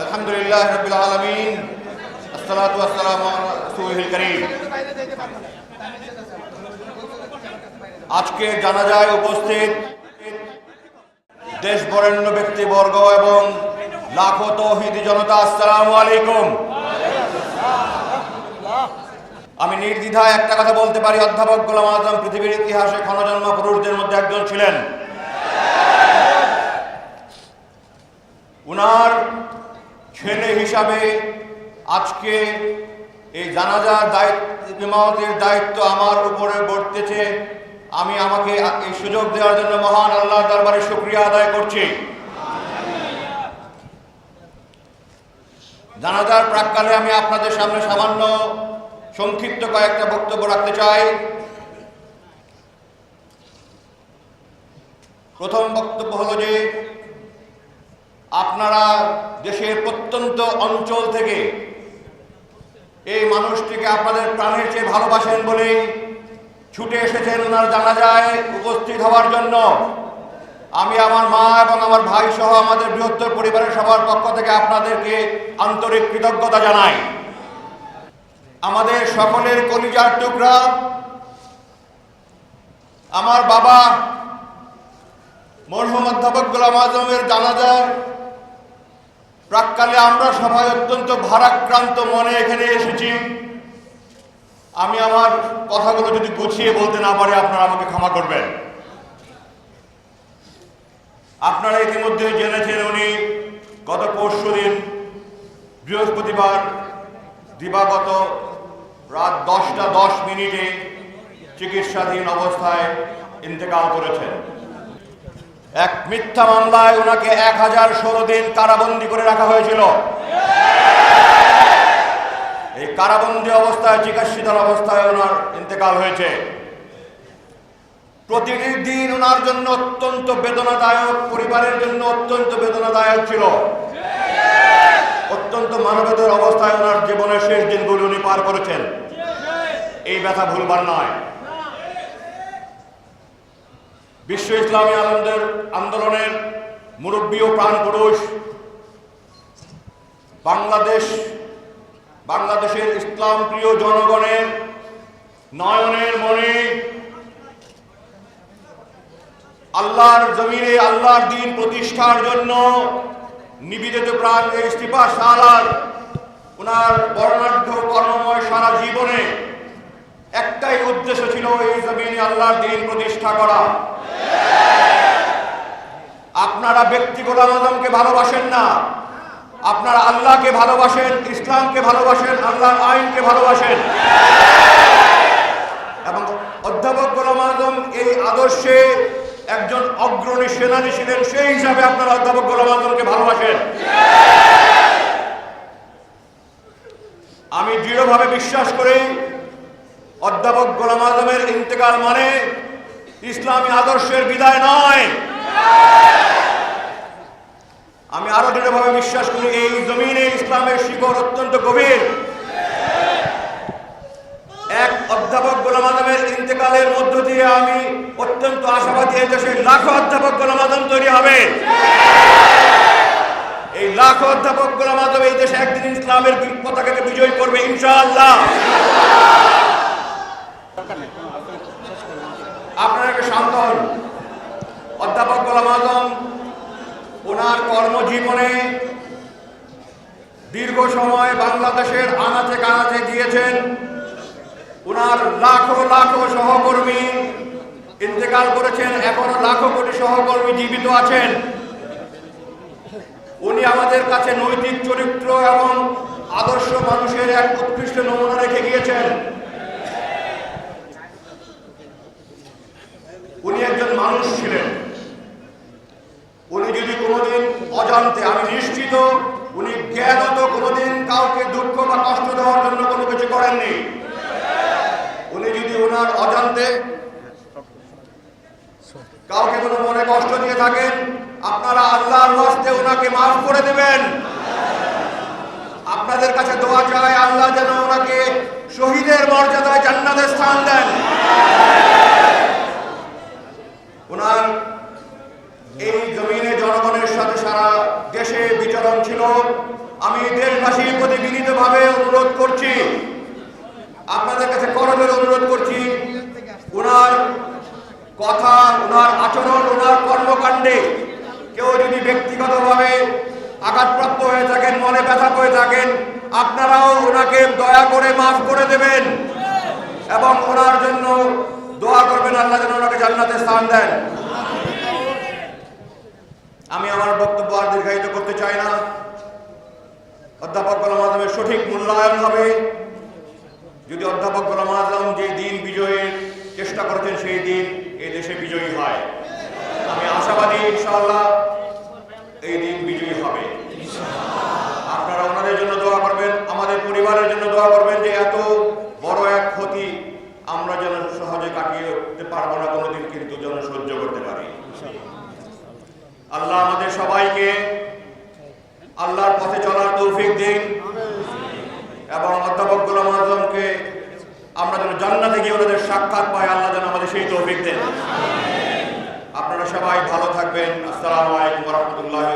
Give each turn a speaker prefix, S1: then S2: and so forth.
S1: আলহামদুলিল্লাহ রবিল আজকে জানা যায় উপস্থিত দেশ বরেণ্য ব্যক্তিবর্গ এবং লাখো তহিদি জনতা, আসসালামু আলাইকুম। আমি নির্দ্বিধায় একটা কথা বলতে পারি, অধ্যাপক গোলাম আজম, পৃথিবীর ইতিহাসে ক্ষণজন্ম পুরুষদের মধ্যে একজন ছিলেন। উনার ছেলে হিসাবে আজকে এই জানাজার দায়িত্ব, ইমামতের দায়িত্ব আমার উপরে বর্তেছে। আমি আমাকে এই সুযোগ দেওয়ার জন্য মহান আল্লাহ দরবারে শুক্রিয়া আদায় করছি। জানাজার প্রাককালে আমি আপনাদের সামনে সামান্য সংক্ষিপ্ত কয়েকটা বক্তব্য রাখতে চাই। প্রথম বক্তব্য হলো যে, আপনারা দেশের প্রত্যন্ত অঞ্চল থেকে এই মানুষটিকে আপনাদের প্রাণের চেয়ে ভালোবাসেন বলেই ছুটে এসেছেন ওনার জানা যায় উপস্থিত হওয়ার জন্য। আমি আমার মা এবং আমার ভাই সহ আমাদের বৃহত্তর পরিবারের সবার পক্ষ থেকে আপনাদেরকে আন্তরিক কৃতজ্ঞতা জানাই। আমাদের সকলের কলিজার টুকরা। আমার বাবা মরহুম অধ্যাপক গোলাম আজমের জানাজার প্রাককালে আমরা সবাই অত্যন্ত ভারাক্রান্ত মনে এখানে এসেছি। আমি আমার কথাগুলো যদি গুছিয়ে বলতে না পারি, আপনারা আমাকে ক্ষমা করবেন। আপনারা ইতিমধ্যে জেনেছেন উনি গত পরশু দিন বৃহস্পতিবার দিবাগত রাত দশটা দশ মিনিটে চিকিৎসাধীন অবস্থায় ইন্তেকাল করেছেন। এক মিথ্যা মামলায় ওনাকে এক হাজার ষোলো দিন কারাবন্দি করে রাখা হয়েছিল। এই কারাবন্দি অবস্থায় চিকিৎসিত অবস্থায় ওনার ইন্তেকাল হয়েছে। প্রতিটি দিন ওনার জন্য অত্যন্ত বেদনাদায়ক, পরিবারের জন্য অত্যন্ত বেদনাদায়ক ছিল। অত্যন্ত মানবেতর অবস্থায় ওনার জীবনের শেষ দিনগুলি উনি পার করেছেন। এই ব্যথা ভুলবার নয়। বিশ্ব ইসলামী আনন্দের আন্দোলনের মুরব্বী ও প্রাণ পুরুষ, বাংলাদেশ, বাংলাদেশের ইসলাম প্রিয় জনগণের নয়নের মনে আল্লাহর জমিনে আল্লাহর দিন প্রতিষ্ঠার জন্য নিবেদিত প্রাণ ইস্তিফা সালার ওনার বর্ণাঢ্য কর্মময় সারা জীবনে উদ্দেশ্য ছিল এই জমিনে আল্লাহর দিন প্রতিষ্ঠা করা। আপনারা ব্যক্তি গোলাম ভালোবাসেন না। আপনারা আল্লাহকে ভালোবাসেন, ইসলামকে ভালোবাসেন, আল্লাহর আইনকে ভালোবাসেন। এবং অধ্যাপক গোলাম আজম এই আদর্শে একজন অগ্রণী সেনানী ছিলেন, সেই হিসাবে আপনারা অধ্যাপক গোলাম আজমকে ভালোবাসেন। আমি দৃঢ়ভাবে বিশ্বাস করি অধ্যাপক গোলাম আজমের ইন্তেকাল মানে ইসলামী আদর্শের বিদায় নয়। আমি আরও দৃঢ়ভাবে বিশ্বাস করি, এই জমিনে ইসলামের শিকড় অত্যন্ত গভীর। এক অধ্যাপক গোলাম আজমের ইন্তেকালের মধ্য দিয়ে আমি অত্যন্ত আশাবাদী এই দেশে লাখো অধ্যাপক গোলাম আজম তৈরি হবে। এই লাখো অধ্যাপক গোলাম আজম এই দেশে একদিন ইসলামের পতাকাকে বিজয় করবে, ইনশাআল্লাহ। আপনারা শান্ত হন। অধ্যাপক গোলাম আজম, ওনার কর্মজীবনে দীর্ঘ সময় বাংলাদেশের আনাচে কানাচে গিয়েছেন। ওনার লাখো লাখো সহকর্মী ইন্তেকাল করেছেন, এখনও লাখো কোটি সহকর্মী জীবিত আছেন। উনি আমাদের কাছে নৈতিক চরিত্র এবং আদর্শ মানুষের এক উৎকৃষ্ট নমুনা রেখে গিয়েছেন। উনি একজন মানুষ ছিলেন। উনি যদি কোনোদিন অজান্তে, আমি নিশ্চিত, উনি জ্ঞানত কোনোদিন কাউকে দুঃখ বা কষ্ট দেওয়ার জন্য কোনো কিছু করেননি। উনি যদি ওনার অজান্তে কাউকে কোনো মনে কষ্ট দিয়ে থাকেন, আপনারা আল্লাহর হস্তে ওনাকে মাফ করে দেবেন। আপনাদের কাছে দোয়া চাই, আল্লাহ যেন ওনাকে শহীদের মর্যাদায় জান্নাতের স্থান দেন ওনার এই জমিনে জনগণের সাথে সারা দেশে বিচরণ ছিল আমি দেশবাসীর প্রতি বিনীতভাবে অনুরোধ করছি। আপনাদের কাছে করজোর অনুরোধ করছি। ওনার কথা ওনার আচরণ ওনার কর্মকাণ্ডে কেউ যদি ব্যক্তিগতভাবে আঘাতপ্রাপ্ত হয়ে থাকেন, মনে ব্যথা করে থাকেন, আপনারাও ওনাকে দয়া করে মাফ করে দেবেন এবং ওনার জন্য দোয়া করবেন, আল্লাহ যেন ওনাকে জান্নাতে স্থান দেন। আমি আমার বক্তব্য আর দীর্ঘায়িত করতে চাই না। অধ্যাপক গোলাম সঠিক মূল্যায়ন হবে। যদি অধ্যাপক গোলাম যে দিন বিজয়ের চেষ্টা করেছেন, সেই দিন এই দেশে বিজয়ী হয়। আমি আশাবাদী, ইনশাআল্লাহ এই দিন বিজয়ী হবে। আপনারা ওনাদের জন্য দোয়া করবেন, আমাদের পরিবারের জন্য দোয়া করবেন যে এত বড় এক ক্ষতি আমরা যেন সহজে কাটিয়ে উঠতে পারব না, কোনোদিন কিন্তু যেন সহ্য করতে পারি। আল্লাহ আমাদের সবাইকে আল্লাহর পথে চলার তৌফিক দিন। এবং অধ্যাপক গোলাম আজমকে আমরা যেন জান্নাতে গিয়ে ওনাদের সাক্ষাৎ পাই, আল্লাহ যেন আমাদের সেই তৌফিক দেন। আপনারা সবাই ভালো থাকবেন। আসসালামু আলাইকুম রহমতুল্লাহ